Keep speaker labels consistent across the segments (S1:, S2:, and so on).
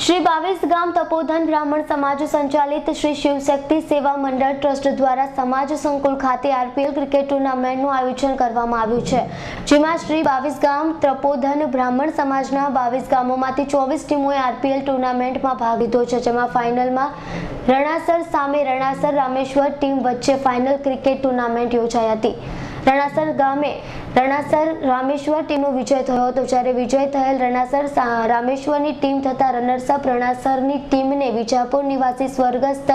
S1: શ્રી બાવીસ ગામ તપોધન બ્રાહ્મણ સમાજ સંચાલિત શ્રી શિવશક્તિ સેવા મંડળ ટ્રસ્ટ દ્વારા સમાજ સંકુલ ખાતે આરપીએલ ક્રિકેટ ટુર્નામેન્ટનું આયોજન કરવામાં આવ્યું છે. જેમાં શ્રી બાવીસ ગામ તપોધન બ્રાહ્મણ સમાજના બાવીસ ગામોમાંથી ચોવીસ ટીમોએ આરપીએલ ટુર્નામેન્ટમાં ભાગ લીધો છે. જેમાં ફાઇનલમાં રણાસર સામે રણાસર રામેશ્વર ટીમ વચ્ચે ફાઇનલ ક્રિકેટ ટુર્નામેન્ટ યોજાઈ હતી. રણાસર ગામે રણાસર રામેશ્વર ટીમનો વિજય થયો હતો. જ્યારે વિજય થયેલ રણાસર રામેશ્વરની ટીમ તથા રનર્સઅપ રણાસરની ટીમને વિજાપુર નિવાસી સ્વર્ગસ્થ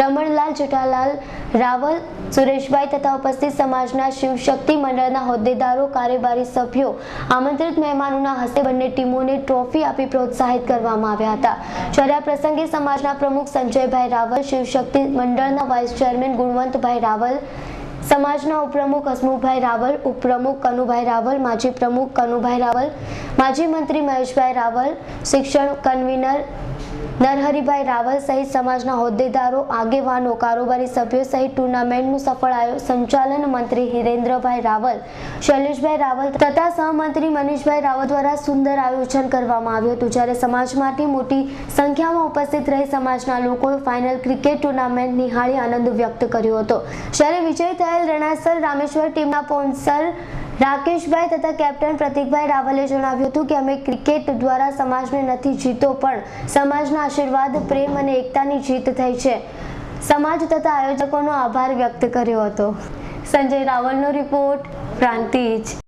S1: રમણલાલ જેઠાલાલ રાવલ, સુરેશભાઈ તથા ઉપસ્થિત સમાજના શિવશક્તિ મંડળના હોદ્દેદારો, કાર્યવાહી સભ્યો, આમંત્રિત મહેમાનોના હસ્તે બંને ટીમોને ટ્રોફી આપી પ્રોત્સાહિત કરવામાં આવ્યા હતા. જ્યારે આ પ્રસંગે સમાજના પ્રમુખ સંજયભાઈ રાવલ, શિવશક્તિ મંડળના વાઇસ ચેરમેન ગુણવંતભાઈ રાવલ સમાજના ઉપપ્રમુખ હસમુખભાઈ રાવલ, ઉપપ્રમુખ કનુભાઈ રાવલ, માજી પ્રમુખ કનુભાઈ રાવલ, માજી મંત્રી મહેશભાઈ રાવલ, શિક્ષણ કન્વીનર નરહરિભાઈ રાવલ સહિત સમાજના હોદ્દેદારો, આગેવાનો, કારોબારી સભ્યો સહિત ટુર્નામેન્ટનું સફળ સંચાલન મંત્રી હિરેન્દ્રભાઈ રાવલ, શૈલેષભાઈ રાવલ તથા સહમંત્રી મનીષભાઈ રાવલ દ્વારા સુંદર આયોજન કરવામાં આવ્યું હતું. જ્યારે સમાજમાંથી મોટી સંખ્યામાં ઉપસ્થિત રહી સમાજના લોકોએ ફાઇનલ ક્રિકેટ ટુર્નામેન્ટ નિહાળી આનંદ વ્યક્ત કર્યો હતો. જ્યારે વિજય થયેલ રણાસર રામેશ્વર ટીમના સ્પોન્સર રાકેશભાઈ તથા કેપ્ટન પ્રતિકભાઈ રાવલે જણાવ્યું હતું કે અમે ક્રિકેટ દ્વારા સમાજને નથી જીતો, પણ સમાજના આશીર્વાદ, પ્રેમ અને એકતાની જીત થઈ છે. સમાજ તથા આયોજકોનો આભાર વ્યક્ત કર્યો હતો. સંજય રાવલનો રિપોર્ટ પ્રાંતિજ